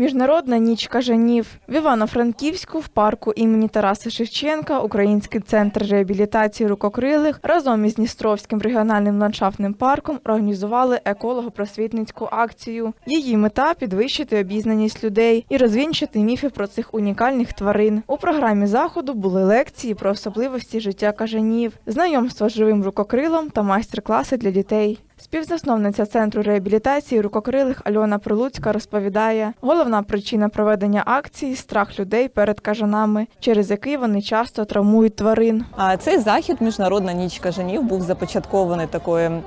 Міжнародна ніч кажанів в Івано-Франківську в парку імені Тараса Шевченка Український центр реабілітації рукокрилих разом із Дністровським регіональним ландшафтним парком організували еколого-просвітницьку акцію. Її мета підвищити обізнаність людей і розвінчити міфи про цих унікальних тварин. У програмі заходу були лекції про особливості життя кажанів, знайомство з живим рукокрилом та майстер-класи для дітей. Співзасновниця центру реабілітації рукокрилих Альона Прилуцька розповідає, головна причина проведення акції страх людей перед кажанами, через який вони часто травмують тварин. Цей захід Міжнародна ніч кажанів був започаткований такою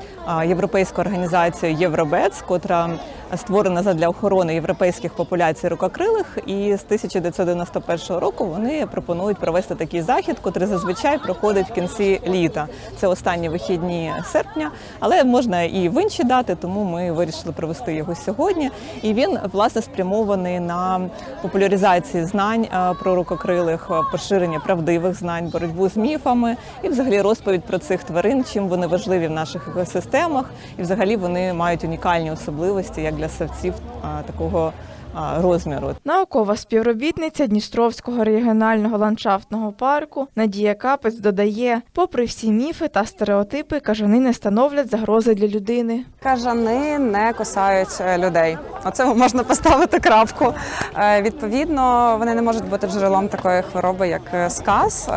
європейською організацією Євробец, котра створена задля охорони європейських популяцій рукокрилих. І з 1991 року вони пропонують провести такий захід, котрий зазвичай проходить в кінці літа. Це останні вихідні серпня, але можна і в інші дати, тому ми вирішили провести його сьогодні. І він власне спрямований на популяризацію знань е, про рукокрилих, е, поширення правдивих знань, боротьбу з міфами і взагалі розповідь про цих тварин, чим вони важливі в наших екосистемах, і взагалі вони мають унікальні особливості як для савців е, такого розміру. Наукова співробітниця Дністровського регіонального ландшафтного парку Надія Капець додає, попри всі міфи та стереотипи, кажани не становлять загрози для людини. Кажани не кусають е, людей. Оце можна поставити крапку. Е, Відповідно, вони не можуть бути джерелом такої хвороби, як е, сказ.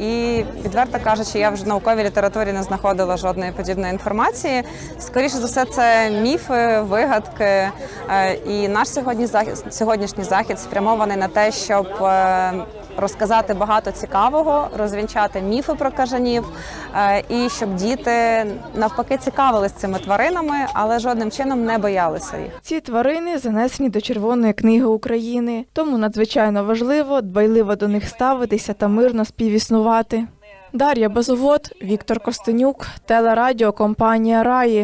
І відверто кажучи, я вже в науковій літературі не знаходила жодної подібної інформації. Скоріше за все, це міфи, вигадки. І наш сьогодні захід, сьогоднішній захід спрямований на те, щоб розказати багато цікавого, розвінчати міфи про кажанів, е, і щоб діти навпаки цікавились цими тваринами, але жодним чином не боялися їх. Ці тварини занесені до Червоної книги України, тому надзвичайно важливо дбайливо до них ставитися та мирно співіснувати. Дар'я Базовод, Віктор Костенюк, телерадіокомпанія Раї.